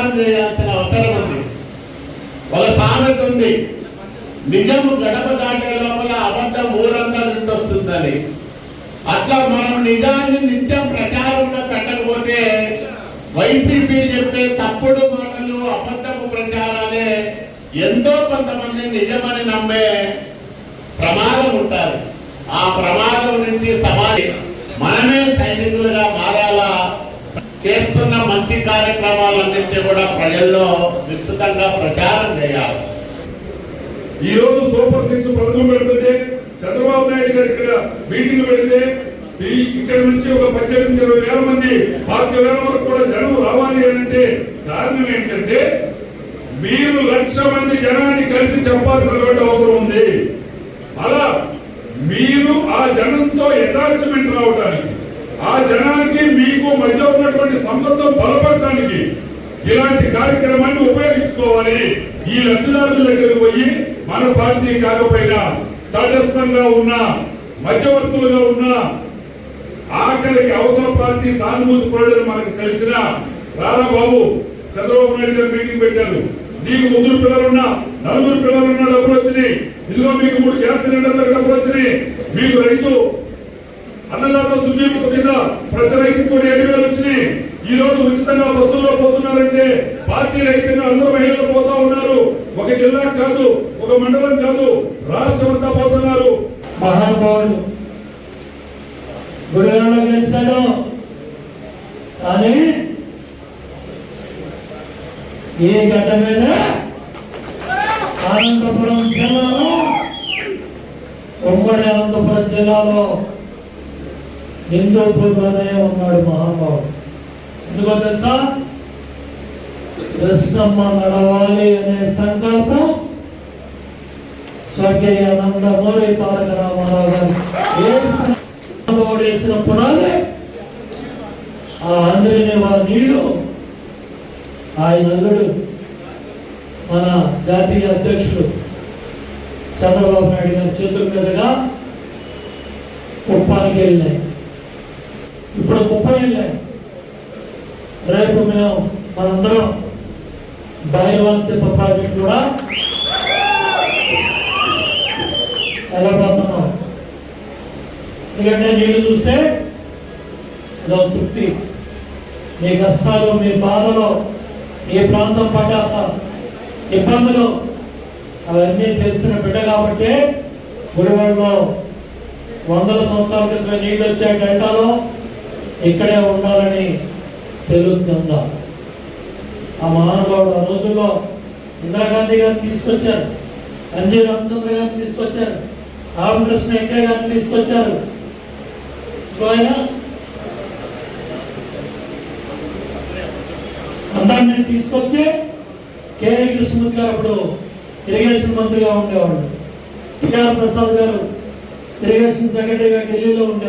చేయాల్సిన అవసరం ఉంది. ఒక సామెత ఉంది. నిజము గడప దాటే లోపల అబద్ధం ఊరంతా చుట్టొస్తుందని అట్లా మనం నిజాన్ని నిత్యం ప్రచారంలో పెట్టకపోతే వైసీపీ చెప్పే తప్పుడు మాటలు అబద్ధపు ప్రచారాలే ఎంతో కొంతమంది నిజమని నమ్మే ప్రమాదం ఉంటారు ఆ ప్రమాదం నుంచి సమాజం మనమే సైనికులుగా మారాలా? చేస్తున్న మంచి కార్యక్రమాలన్నింటినీ కూడా ప్రజల్లో విస్తృతంగా ప్రచారం చేయాలి. ఈ రోజు సూపర్ సిక్స్ పథకం పెడుతుంటే చంద్రబాబు నాయుడు గారు ఇక్కడ మీటింగ్ పెడితే ఇక్కడ నుంచి ఒక పద్దెనిమిది ఇరవై వేల మంది పాతిక వేల వరకు కూడా జనం రావాలి అంటే కారణం ఏంటంటే మీరు లక్ష మంది జనాన్ని కలిసి చెప్పాల్సినటువంటి అవసరం ఉంది. అలా మీరు ఆ జనంతో అటాచ్మెంట్ రావడానికి ఆ జనానికి మీకు మధ్య ఉన్న ఇలాంటి కార్యక్రమాన్ని ఉపయోగించుకోవాలి. ఈ లబ్ధిదారుల దగ్గరకు పోయి మన పార్టీ కాకపోయినా తటస్థంగా ఉన్న మధ్యవర్తులుగా ఉన్న ఆఖరికి అవతల పార్టీ సానుభూతి పరుడని మనకు తెలిసిన రాణాబాబు చంద్రబాబు నాయుడు గారు మీటింగ్ పెట్టారు. నీకు ముగ్గురు పిల్లలున్నా నలుగురు పిల్లలున్నా డబ్బులు వచ్చినాయి. ఇదిగో మీకు మూడు గ్యాస్ సిలిండర్ల డబ్బులు వచ్చినాయి. మీకు రైతు అన్నదాత సుదీపు కింద ప్రతి రైతుకు కూడా ఏడు వేలు వచ్చినాయి. ఈ రోజు ఉచితంగా బస్సుల్లో పోతున్న పార్టీ రైతుగా అందరూ మహిళలు పోతా ఉన్నారు. ఒక జిల్లా కాదు ఒక మండలం కాదు రాష్ట్రం అంతా పోతున్నారు. మహానుభావుడు గుడివాడలో గెలిచాడు. కానీ ఏ గడ్డ మీద అనంతపురం జిల్లాలో ఉమ్మడి అనంతపురం జిల్లాలో హిందూపూర్లోనే ఉన్నాడు మహానుభావుడు. ఎందుకో తెలుసా? కృష్ణమ్మ నడవాలి అనే సంకల్పం స్వర్గీయ నందమూరి తారక రామారావు గారు. వేసిన మహానుభావుడు ఆ అందరిని వారి నీళ్ళు. ఆయన అల్లుడు మన జాతీయ అధ్యక్షుడు చంద్రబాబు నాయుడు గారి చేతుల మీదుగా కుప్పానికి వెళ్ళినాయి ఇప్పుడు కుప్పం వెళ్ళాయి. రేపు మేము మనందరం భైరవంతిప్ప ప్రాజెక్ట్ కూడా వెళ్ళబోతున్నాం ఎందుకంటే నీళ్ళు చూస్తే ఇదో తృప్తి. మీ కష్టాలు మీ బాధలో ఏ ప్రాంతం పడ్డ ఇబ్బందులు అవన్నీ తెలిసిన బిడ్డ కాబట్టి గుడివాడలో వందల సంవత్సరాల క్రితం నీళ్ళు వచ్చే డెల్టాలో ఇక్కడే ఉండాలని తెలుస్తుందా. ఆ మహానుభావుడు ఆ రోజుల్లో ఇందిరాగాంధీ గారిని తీసుకొచ్చారు. ఎన్జీ రామచంద్ర గారిని తీసుకొచ్చారు. రామకృష్ణ ఎక్క గారిని తీసుకొచ్చారు. సో ఆయన అందరినీ తీసుకొచ్చి కేఏ కృష్ణమూర్తి గారు అప్పుడు ఇరిగేషన్ మంత్రిగా ఉండేవాడు టిఆర్ ప్రసాద్ గారు ఇరిగేషన్ సెక్రటరీగా ఢిల్లీలో ఉండేవాడు